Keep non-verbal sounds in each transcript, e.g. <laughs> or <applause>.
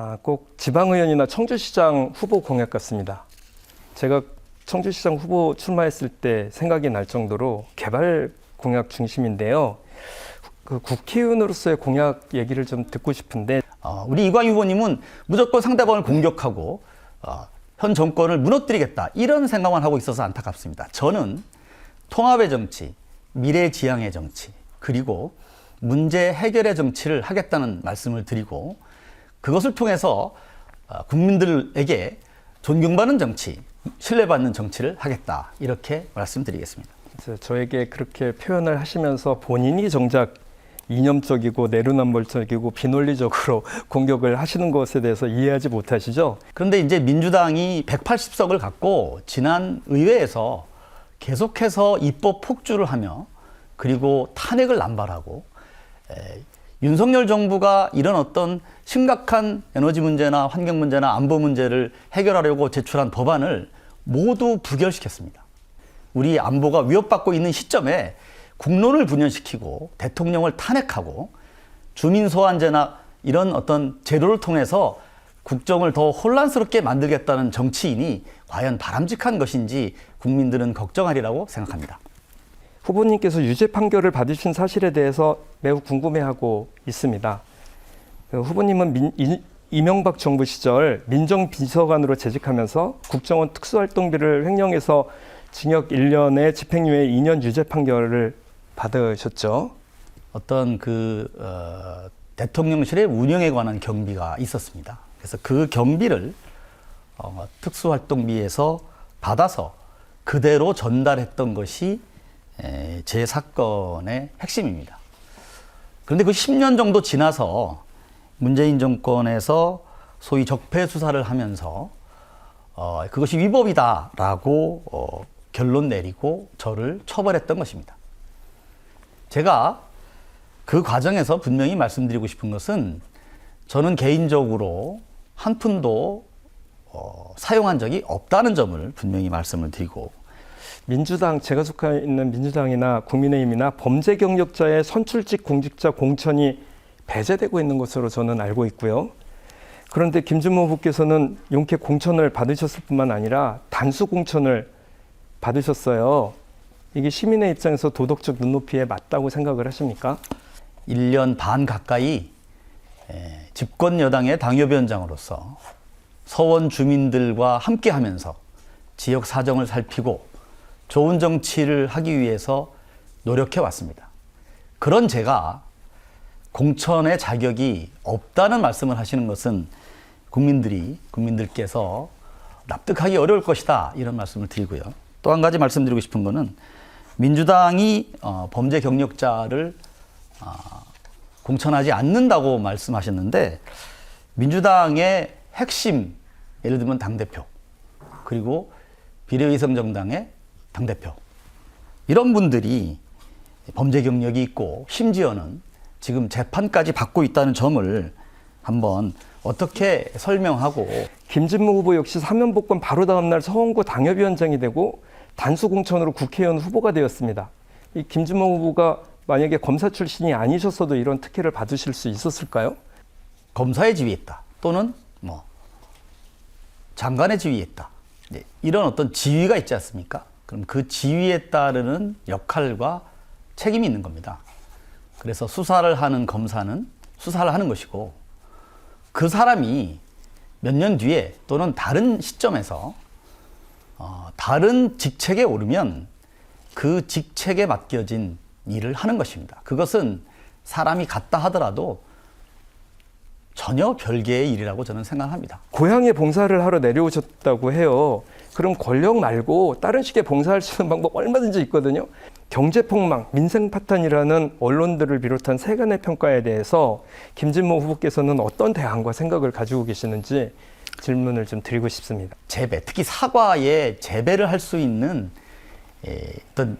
아, 꼭 지방의원이나 청주시장 후보 공약 같습니다. 제가 청주시장 후보 출마했을 때 생각이 날 정도로 개발 공약 중심인데요. 그 국회의원으로서의 공약 얘기를 좀 듣고 싶은데 어, 우리 이광희 후보님은 무조건 상대방을 공격하고 어, 현 정권을 무너뜨리겠다 이런 생각만 하고 있어서 안타깝습니다. 저는 통합의 정치, 미래지향의 정치, 그리고 문제 해결의 정치를 하겠다는 말씀을 드리고 그것을 통해서 어, 국민들에게 존경받는 정치, 신뢰받는 정치를 하겠다 이렇게 말씀드리겠습니다. 저에게 그렇게 표현을 하시면서 본인이 정작 이념적이고 내로남불적이고 비논리적으로 <laughs> 공격을 하시는 것에 대해서 이해하지 못하시죠? 그런데 이제 민주당이 180석을 갖고 지난 의회에서 계속해서 입법 폭주를 하며 그리고 탄핵을 남발하고 에, 윤석열 정부가 이런 어떤 심각한 에너지 문제나 환경 문제나 안보 문제를 해결하려고 제출한 법안을 모두 부결시켰습니다. 우리 안보가 위협받고 있는 시점에 국론을 분열시키고 대통령을 탄핵하고 주민 소환제나 이런 어떤 제도를 통해서 국정을 더 혼란스럽게 만들겠다는 정치인이 과연 바람직한 것인지 국민들은 걱정하리라고 생각합니다. 후보님께서 유죄 판결을 받으신 사실에 대해서 매우 궁금해하고 있습니다. 그 후보님은 민, 이, 이명박 정부 시절 민정비서관으로 재직하면서 국정원 특수활동비를 횡령해서 징역 1년에 집행유예 2년 유죄 판결을 받으셨죠. 어떤 그 어, 대통령실의 운영에 관한 경비가 있었습니다. 그래서 그 경비를 어, 특수활동비에서 받아서 그대로 전달했던 것이 에, 제 사건의 핵심입니다. 그런데 그 10년 정도 지나서 문재인 정권에서 소위 적폐 수사를 하면서 어, 그것이 위법이다라고 어, 결론 내리고 저를 처벌했던 것입니다. 제가 그 과정에서 분명히 말씀드리고 싶은 것은 저는 개인적으로 한 푼도 어, 사용한 적이 없다는 점을 분명히 말씀을 드리고 민주당 제가 속해 있는 민주당이나 국민의힘이나 범죄 경력자의 선출직 공직자 공천이 배제되고 있는 것으로 저는 알고 있고요. 그런데 김준모 후보께서는 용케 공천을 받으셨을 뿐만 아니라 단수 공천을 받으셨어요. 이게 시민의 입장에서 도덕적 눈높이에 맞다고 생각을 하십니까? 1년 반 가까이 에, 집권 여당의 당협위원장으로서 서원 주민들과 함께 하면서 지역 사정을 살피고 좋은 정치를 하기 위해서 노력해 왔습니다. 그런 제가 공천의 자격이 없다는 말씀을 하시는 것은 국민들이, 국민들께서 납득하기 어려울 것이다. 이런 말씀을 드리고요. 또 한 가지 말씀드리고 싶은 거는 민주당이 어, 범죄 경력자를 어, 공천하지 않는다고 말씀하셨는데 민주당의 핵심 예를 들면 당 대표 그리고 비례위성 정당의 당대표 이런 분들이 범죄 경력이 있고 심지어는 지금 재판까지 받고 있다는 점을 한번 어떻게 설명하고 김진모 후보 역시 사면 복권 바로 다음 날 서원구 당협위원장이 되고 단수 공천으로 국회의원 후보가 되었습니다. 이 김진모 후보가 만약에 검사 출신이 아니셨어도 이런 특혜를 받으실 수 있었을까요? 검사의 지위에 있다 또는 뭐 장관의 지위에 있다 네, 이런 어떤 지위가 있지 않습니까? 그럼 그 지위에 따르는 역할과 책임이 있는 겁니다. 그래서 수사를 하는 검사는 수사를 하는 것이고 그 사람이 몇 년 뒤에 또는 다른 시점에서 어, 다른 직책에 오르면 그 직책에 맡겨진 일을 하는 것입니다. 그것은 사람이 같다 하더라도 전혀 별개의 일이라고 저는 생각합니다. 고향에 봉사를 하러 내려오셨다고 해요. 그럼 권력 말고 다른 식의 봉사할 수 있는 방법 얼마든지 있거든요. 경제폭망, 민생파탄이라는 언론들을 비롯한 세간의 평가에 대해서 김진모 후보께서는 어떤 대안과 생각을 가지고 계시는지 질문을 좀 드리고 싶습니다. 재배, 특히 사과에 재배를 할 수 있는 에, 어떤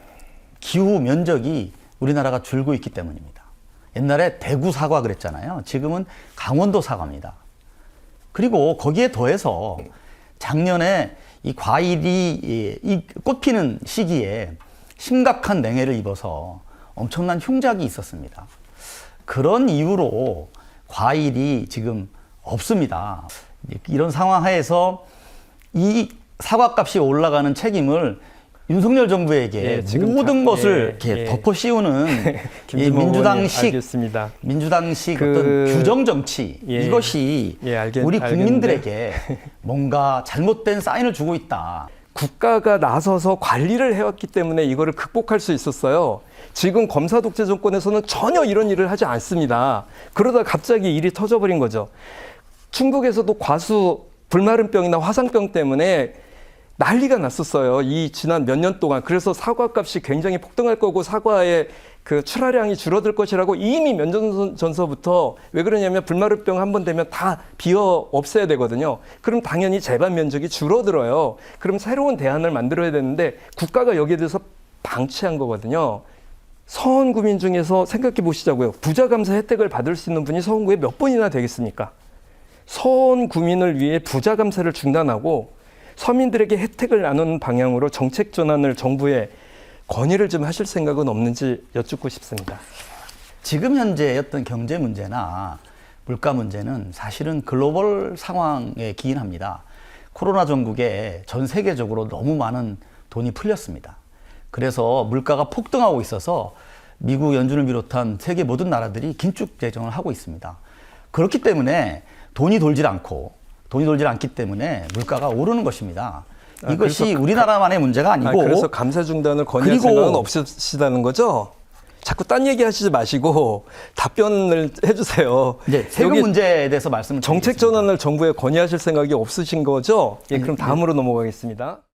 기후 면적이 우리나라가 줄고 있기 때문입니다. 옛날에 대구 사과 그랬잖아요. 지금은 강원도 사과입니다. 그리고 거기에 더해서 작년에 이 과일이 이- 이 꽃피는 시기에 심각한 냉해를 입어서 엄청난 흉작이 있었습니다. 그런 이유로 과일이 지금 없습니다. 이런 상황 하에서 이 사과값이 올라가는 책임을 윤석열 정부에게 예, 모든 다- 것을 예, 이렇게 예. 덮어 씌우는 <laughs> 이 김준모 민주당식 알겠습니다. 민주당식 그- 어떤 규정 정치 예. 이것이 예, 알겠- 우리 알겠는데. 국민들에게 <laughs> 뭔가 잘못된 사인을 주고 있다. 국가가 나서서 관리를 해왔기 때문에 이거를 극복할 수 있었어요. 지금 검사 독재 정권에서는 전혀 이런 일을 하지 않습니다. 그러다 갑자기 일이 터져버린 거죠. 충북에서도 과수 불마른병이나 화상병 때문에 난리가 났었어요. 이 지난 몇 년 동안. 그래서 사과 값이 굉장히 폭등할 거고 사과의 그 출하량이 줄어들 것이라고 이미 몇 년 전서부터 왜 그러냐면 불마르병 한 번 되면 다 비어 없애야 되거든요. 그럼 당연히 재반 면적이 줄어들어요. 그럼 새로운 대안을 만들어야 되는데 국가가 여기에 대해서 방치한 거거든요. 서원구민 중에서 생각해 보시자고요. 부자 감사 혜택을 받을 수 있는 분이 서원구에 몇 번이나 되겠습니까? 서원 구민을 위해 부자 감사를 중단하고 서민들에게 혜택을 나누는 방향으로 정책 전환을 정부에 건의를 좀 하실 생각은 없는지 여쭙고 싶습니다. 지금 현재의 어떤 경제 문제나 물가 문제는 사실은 글로벌 상황에 기인합니다. 코로나 전국에 전 세계적으로 너무 많은 돈이 풀렸습니다. 그래서 물가가 폭등하고 있어서 미국 연준을 비롯한 세계 모든 나라들이 긴축 재정을 하고 있습니다. 그렇기 때문에 돈이 돌질 않고 돈이 돌질 않기 때문에 물가가 오르는 것입니다. 아, 이것이 우리나라만의 문제가 아, 아니고 그래서 감사 중단을 그리고- 생각은 없으시다는 거죠? 자꾸 딴 얘기 하시지 마시고 답변을 해주세요. 이제 세금 문제에 대해서 말씀을 정책 드리겠습니다. 전환을 정부에 건의하실 생각이 없으신 거죠? 예, 그럼 다음으로 넘어가겠습니다.